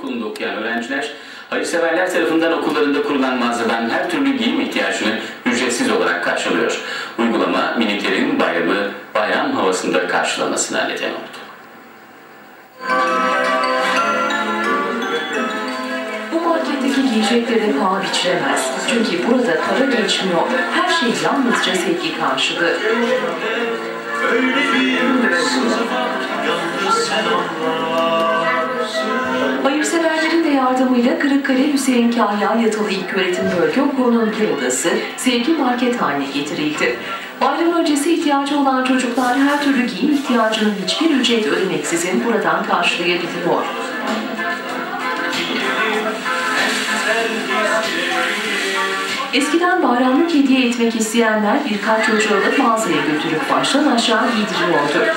Okulunda okuyan öğrenciler, hayırseverler tarafından okullarında kurulan mağazadan her türlü giyim ihtiyacını ücretsiz olarak karşılıyor. Uygulama miniklerin bayramı bayram havasında karşılamasına neden oldu. Bu marketteki giyeceklere paha biçilemez. Çünkü burada para geçmiyor. Her şey yalnızca sevgi karşılığı. Öyle bir yalnız sen anlarsın Hayırseverlerin de yardımıyla Kırıkkale Hüseyin Kahya Yatılı İlköğretim Bölge Okulu'nun bir odası sevgi market haline getirildi. Bayram öncesi ihtiyacı olan çocuklar her türlü giyim ihtiyacını hiçbir ücret ödemeksizin buradan karşılayabiliyor. Eskiden bayramlık hediye etmek isteyenler birkaç çocuğu alıp mağazaya götürüp baştan aşağı giydiriyordu.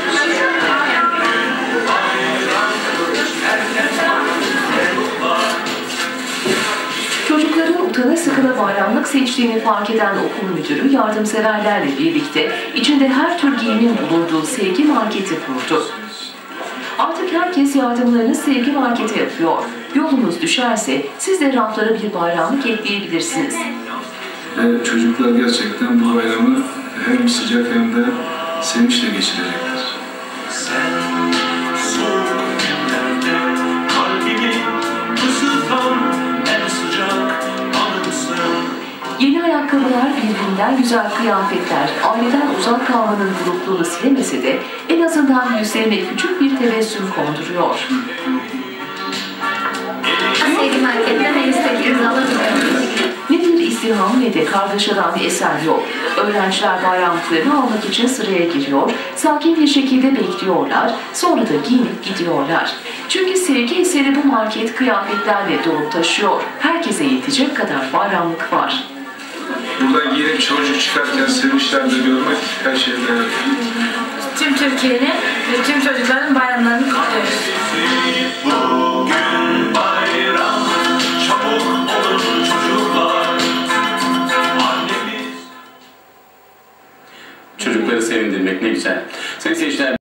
Sıkıla bayramlık seçtiğini fark eden okul müdürü yardımseverlerle birlikte içinde her tür giyimin bulunduğu sevgi marketi kurdu. Artık herkes yardımlarını sevgi markete yapıyor. Yolunuz düşerse siz de raflara bir bayramlık ekleyebilirsiniz. Ve çocuklar gerçekten bu bayramı hem sıcak hem de sevinçle geçirecektir. Ayakkabılar, birbirinden güzel kıyafetler, aileden uzak kalmanın burukluğunu silemese de en azından yüzlerine küçük bir tebessüm konduruyor. Sevgi marketten ne istediğinizi alabilirsiniz. Ne bir izdiham ne de kargaşadan bir eser yok. Öğrenciler bayramlıklarını almak için sıraya giriyor, sakin bir şekilde bekliyorlar, sonra da giyinip gidiyorlar. Çünkü sevgi eseri bu market kıyafetlerle dolup taşıyor. Herkese yetecek kadar bayramlık var. Buradan giyinip çocuk çıkarken sevinçlerde görmek her şeyde Tüm Türkiye'nin ve tüm çocukların bayramlarını kutluyoruz. Bugün bayram çabuk olun çocuklar Annemiz Çocukları sevindirmek ne güzel. Sayın seyirciler,